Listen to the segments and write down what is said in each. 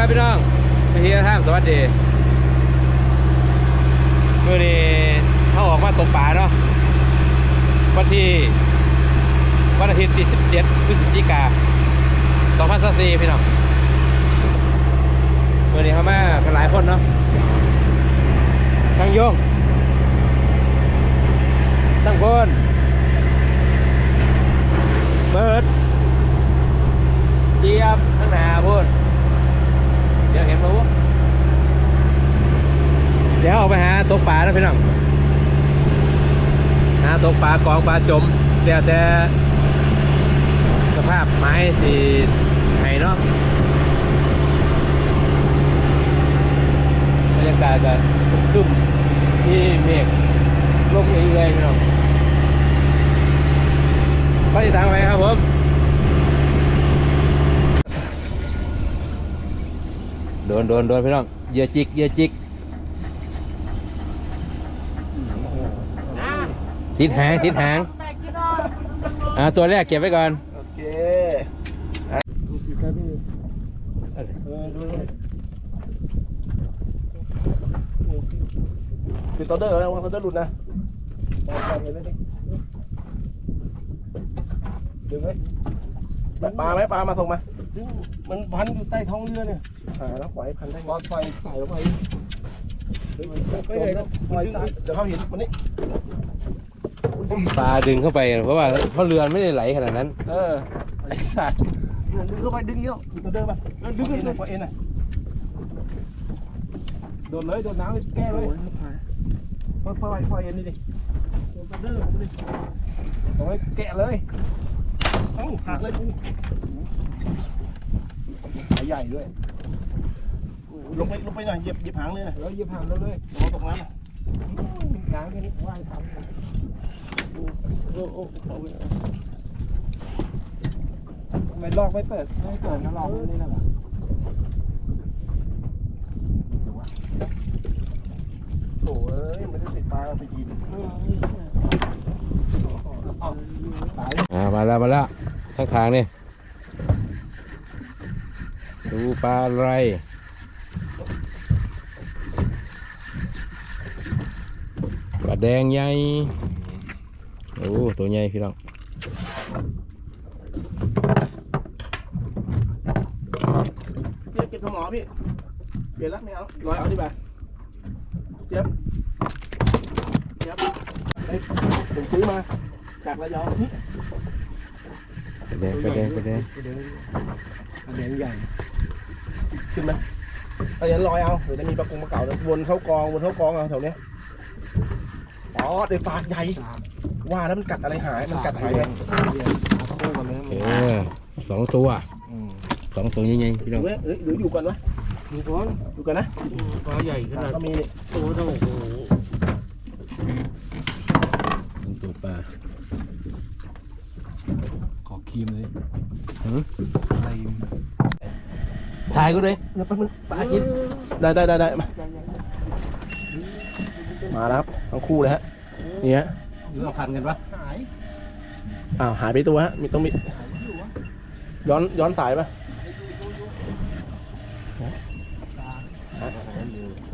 ครับพี่น้องวัสดีเมื่อนี้เขาออกมาตกปลาเนาะวันที่วันอาทิตย์ที่ 17พฤศจิกา2024พี่น้องเมื่อนี้เขามากันหลายคนเนาะทั้งโยงทั้งพนเบิร์ดเจียบทั้งหนาพูดเดี๋ยวเห็นมาวุเดี๋ยวออกไปหา ตกปลาแล้วพี่น้องหาตกปลากองปลาจมเดี๋ยวแต่สภาพไม้สีไห้เนาะบรรยากาศก็ครึ้มที่เมฆลงเองเลยพี่น้องก็ติดตามไปครับผมโดนโดนโดนพี่น้องเยื่อจิกเยื่อจิก ติดหางติดหางอ่าตัวแรกเก็บไว้ก่อนโอเคอะดูสิครับพี่เออดูเลยปิดตัวเดอร์แล้วตัวเดอร์หลุดนะดึงไหมปลาไหมปลามาส่งมามันพันอยู่ใต้ท้องเรือเนี่ยหาแล้วปล่อยพันได้ปล่อยปใส่ลงไปเลยครับปล่อยเดี๋ยวเขาเห็นมันนี่ ปลาดึงเข้าไปเพราะว่าเพราะเรือมันไม่ได้ไหลขนาดนั้น เออไอ้สัตว์ดึงเข้าไปดึงเยอะมีตัวเดินป่ะดึงขึ้นเลยเอ็นน่ะโดนเลยโดนน้ำแก้เลยปล่อยปล่อยปล่อยเอ็นนี่ดิโดนตัวเดินผมดิโอ้ยแกะเลยเอ้าหักเลยกูขาใหญ่ด้วยลงไปลงไปหน่อยเหยียบเหยียบหางเลยนะแล้วเหยียบหางแล้วเลยโอ้ตกน้ำ อะน้ำแค่นี้ว่ายทำโอ้โอ้โอ้ไม่ลอกไม่เปิด ไม่เปิดนะลอกนี่นั่นแหละโถ่เอ้ยไม่ได้ติดปลาเอาไปกินมาแล้วมาแล้วทั้งทางนี่ดูปลาอะไรปลา แดงใหญ่โอ้ตัวใหญ่พี่น้องเจี๊ยบเก็บสมอพี่เปลี่ยนแล้วไม่เอาร้อยเอาดีกว่าเจี๊ยบเจี๊ยบเฮ้ยผมซื้อมาจากระยองนี่ปลาแดงปลาแดงปลาแดงกระเด็นใหญ่ขึ้นไหมเอาอย่างนั้นลอยเอาเดี๋ยวจะมีปลากงปลาเก๋าเดี๋ยววนเข้ากองวนเข้ากองเอาแถวเนี้ย อ๋อเดี๋ยวปลาใหญ่ว่าแล้วมันกัดอะไรหายมันกัดหายไปโอเคสองตัวสองตัวใหญ่ๆพี่น้องเว้ยเอ้ยหรืออยู่กันวะมีก้อนอยู่กันนะปลาใหญ่ขนาดก็มีตัวเท่าโอ้โหเป็นตัวปลาขอครีมเลยหืมครีมถ่ายกูเลยเดี๋ยวแป๊บนึงปลากินได้ได้ได้ได้มา มาแล้วครับทั้งคู่เลยฮะนี่ฮะหรือเราพันกันปะหายอ้าวหายไปตัวฮะมีต้องมีหายไม่อยู่วะย้อนย้อนสายปะ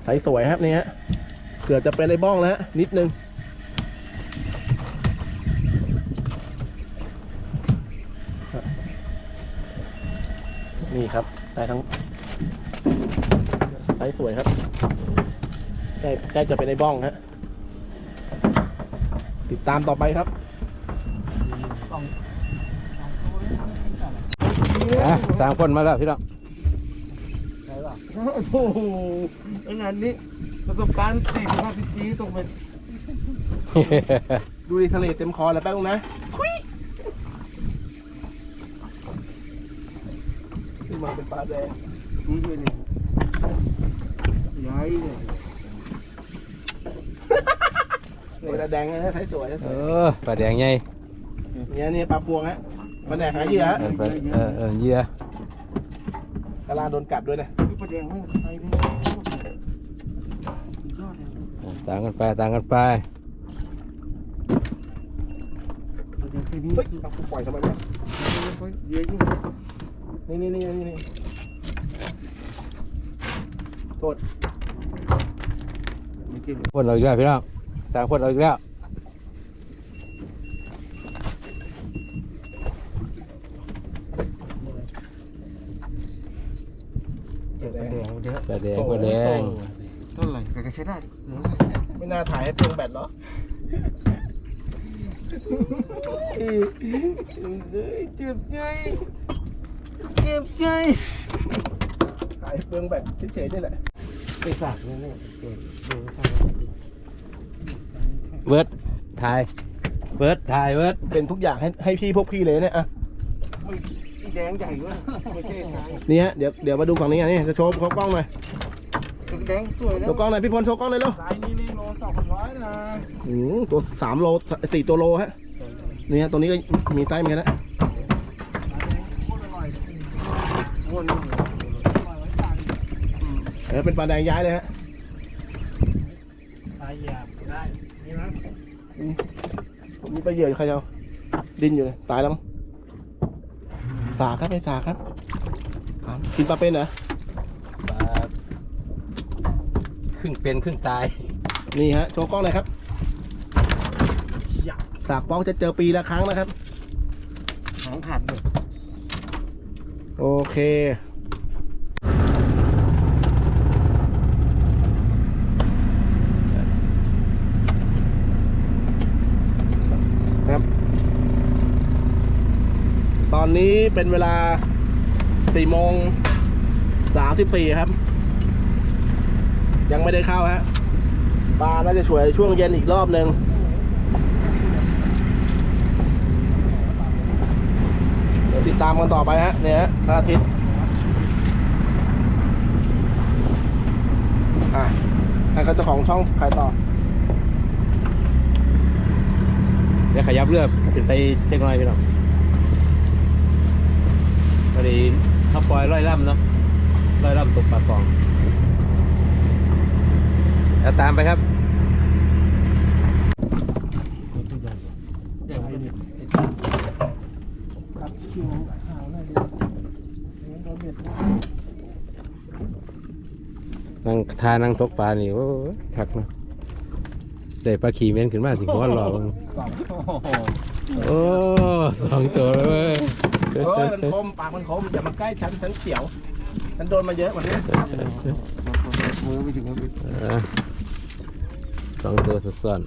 สายสวยครับนี่ฮะเกือบจะเป็นไอ้บ้องแล้วฮะนิดนึงนี่ครับได้ทั้งสายสวยครับ ใกล้ใกล้จะเป็นไอ้บ้องฮะติดตามต่อไปครับอะสามคนมาแล้วพี่น้องใช่ป่ะโอ้โหไอ้งานนี้ประสบการณ์สี่สิบห้าสิบปีต้องเป็นดูดิทะเลเต็มคอแล้วแป๊บนึงนะขึ้นมาเป็นปลาแดงนี่ด้วยนี่ย้ายเนี่ย นี่ปลาแดงนะใช้สวยเออปลาแดงใหญ่เนี่ยนี่ปลาพวงฮะปลาแดงหาเหยื่อฮะเออปลาเออเออเหยื่อกะลาโดนกัดด้วยนะนี่ประเด็นไม่ใครนี่สุดยอดเลยต่างกันไปต่างกันไปประเด็นแค่นี้เฮ้ยเอากูปล่อยทำไมเนี่ยเยอะยิ่งนี่นี่นี่นี่นี่โทษไม่กินพ่นเราอีกแล้วพี่น้อง สางพ่นเราอีกแล้วเจ็บแดงเยอะปลาแดงปลาแดงเท่าไหร่แต่ก็ใช้ได้ไม่น่าถ่ายให้เปลืองแบตเหรอเจ็บใจเจ็บใจถ่ายให้เปลืองแบตเฉยๆนี่แหละไปฝากนั่นแหละเจ็บดูข้าง เบิร์ดถ่ายเบิร์ดถ่ายเบิร์ดเป็นทุกอย่างให้ให้พี่พวกพี่เลยเนี่ยอะอีแดงใหญ่วะไม่ใช่ทางนี่ฮะเดี๋ยวเดี๋ยวมาดูฝั่งนี้อะนี่จะโชว์เขากล้องหน่อยแดงสวยแล้โชวว์กล้องหน่อยพี่พลโชว์กล้องเลยเร็วสายนี้นี่โลสองพันร้อยนะอืมตัวสามโลสี่ตัวโลฮะนี่ฮะตัวนี้ก็มีไส้เหมือนกันนะโคตรอร่อยวนอร่อยไว้จานเออเป็นปลาแดงย้ายเลยฮะ ถ่ายหยาบได้นี่มั้ง มีปลาเหยื่ออยู่ใครจะเอาดินอยู่เลยตายแล้วมั้งสากครับไม่สากครับครับกินปลาเป็นเหรอปลาครึ่งเป็นครึ่งตาย นี่ฮะโชว์กล้องหน่อยครับสากป้องจะเจอปีละครั้งนะครับหางขาดเลยโอเคครับ ต อนนี้เป็นเวลา4โมง34 ครับ ยังไม่ได้เข้าฮะปลาน่าจะช่วยช่วงเย็นอีกรอบหนึ่งเดี๋ยวติดตามกันต่อไปฮะเนี่ยพระอาทิตย์อะให้เขาเจ้าของช่องขายต่อ เดี๋ยวขยับเรือขึ้นไปเล็กน้อยพี่น้อง พอดีเขาปล่อยร้อยล่ำเนาะร้อยล่ำตกปลากองแล้วตามไปครับเดี๋ยวให้ดูครับคิวขาวหน่อยดิโดนเบ็ดนั่งทานั่งตกปลานี่โอ้ยคักเนาะได้ปลาขี่เม้นขึ้นมาสิหัวหล่อบังสองโอ้โหโอ้สองตัวเลย เว้ยเฮ้ยมันคมปากมันคมอย่ามาใกล้ฉันฉันเขียวฉันโดนมาเยอะกว่านี้มือไม่ถึงมืออะสองตัวซ้อน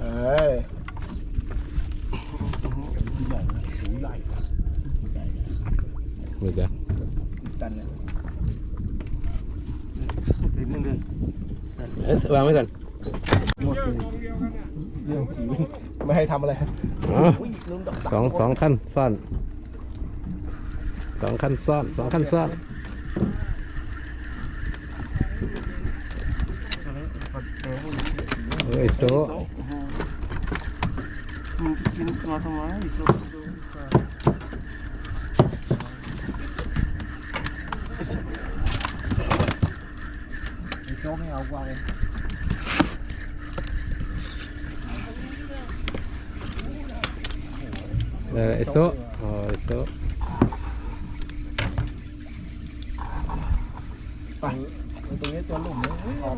เอ้ยๆมือจ้ะกันเนี่ยถึงนึงเลยเอ้ยวางไว้ก่อนหมดเลยเรื่องผีไม่ให้ทำอะไร อ๋ออุ้ยลืมดับสองสองขั้นซ่อนสองขั้นซ่อนสองขั้นซ่อนเฮ้ยโซมึงกินตัวทำไมโซ่ไอ้โจ๊กไม่เอากวางเลย đây là số rồi số à, tôi nghĩ tôi lùm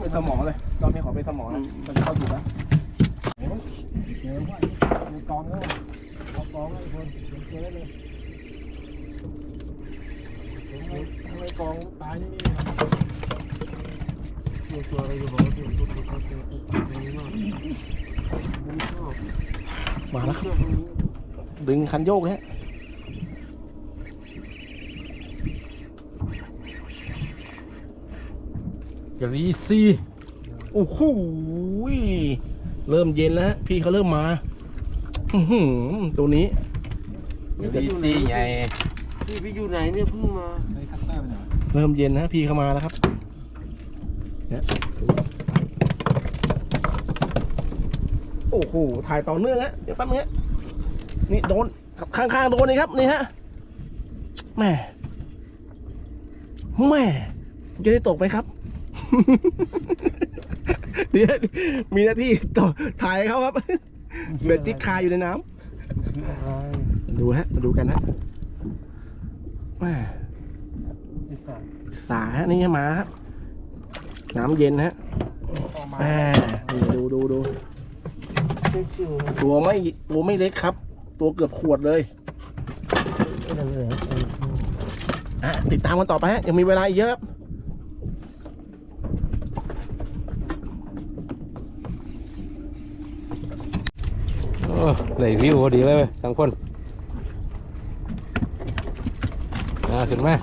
bê tông mỏ đây tao mới này tao sao gì đó con nữa không có con luôn chế lên con tái như vừa vừa vừa vừa vừa vừa vừa vừa vừa vừa vừa vừa vừa vừa vừa vừa vừa ดึงคันโยกฮะกรีซีโอ้โหเริ่มเย็นแล้วฮะพี่เขาเริ่มมาอื้อหือตัวนี้กรีซีใหญ่พี่ไปอยู่ไหนเนี่ยเพิ่งมาในคัตเตอร์เนี่ยเริ่มเย็นนะพี่เข้ามาแล้วครับเนี่ยโอ้โหถ่ายต่อเนื่องฮะเดี๋ยวแป๊บนึงฮะ นี่โดนข้างๆโดนนี่ครับนี่ฮะแม่แม่จะได้ตกไหมครับเดี๋ยวมีหน้าที่ต่อถ่ายเขาครับเบ็ดที่คาอยู่ในน้ำดูฮะมาดูกันฮะแม่ไอ้สัตว์สาฮะนี่มาฮะน้ำเย็นฮะออกมาแหมนี่ดูดูดูชิวตัวไม่ตัวไม่เล็กครับ ตัวเกือบขวดเลยๆนั่นเลยอะติดตามกันต่อไปฮะยังมีเวลาอีกเยอะครับโอ้ไหลวิวพอดีเลยเว้ยทั้งคนอ่าขึ้นมา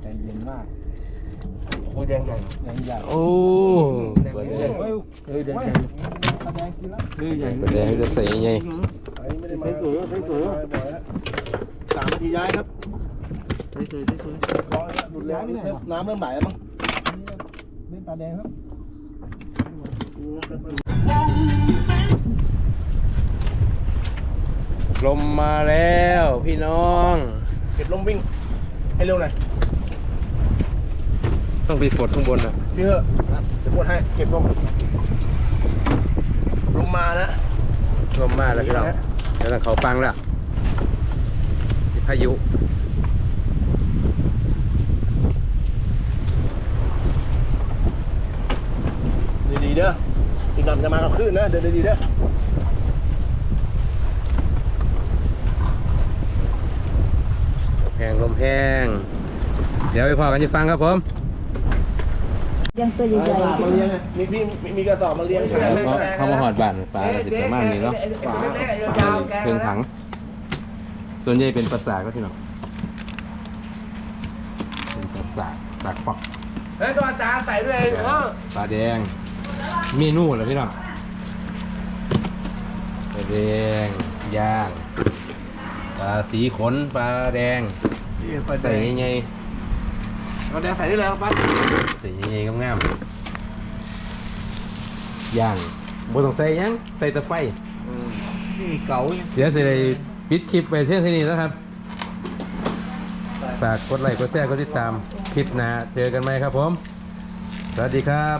ใจเย็นมากโอ้ยแดงใหญ่แดงใหญ่โอ้เปิดแดงเฮ้ยเฮ้ยแดงใหญ่แดงกิ นแล้วเฮ้ยใหญ่เปิดแดงจะใส่ยังไงอันนี้ไม่ได้มาสวยๆสวยๆบ่อยแล้วสามนาทีย้ายครับสวยๆสวยร้อยแล้วหลุดแล้วนี่ครับน้ำเริ่มไหลแล้วมั้งๆเล่นปลาแดงครับลมมาแล้วพี่น้องเก็บลมวิ่งให้เร็วหน่อยต้องไปกดข้างบนนะพี่เถอะจะกดให้เก็บลม ลมมานะลมมาแล้วพี่น้องเดี๋ยวเขาฟังแล้วมีพายุดีๆเด้ออีกหน่อยมันจะมากับคลื่นนะเดินดีๆเด้อแพงลมแห้ง เดี๋ยวไปพอกันจะฟังครับผม ยังตัวใหญ่เอามาเลี้ยงไงมีพี่มีมีกระสอบมาเลี้ยงขายเขาเขามาหอดบ้านปลาก็จะประมาณนี้เนาะฝาเครื่องถัง ส่วนใหญ่เป็นปลาสากก็ที่น้องเป็นปลาสากสากปอกเฮ้ยตัวอาจารย์ใส่ด้วยเออปลาแดง เมนูเหรอพี่น้องปลาแดงย่างปลาสีขนปลาแดงปลาแดใส่งไง ปลาแดงใส่ได้แล้วปั๊บใส่ไงงามๆย่างบ่ต้องใส่หยังใส่แต่ไฟนี่เก๋าเดี๋ยวสิได้ปิดคลิปไปเที่ยงที่นี้แล้วครับ ฝากกดไลค์กดแชร์กดติดตามคลิปหน้าเจอกันไหมครับผม สวัสดีครับ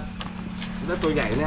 แล้วตัวใหญ่เนี่ย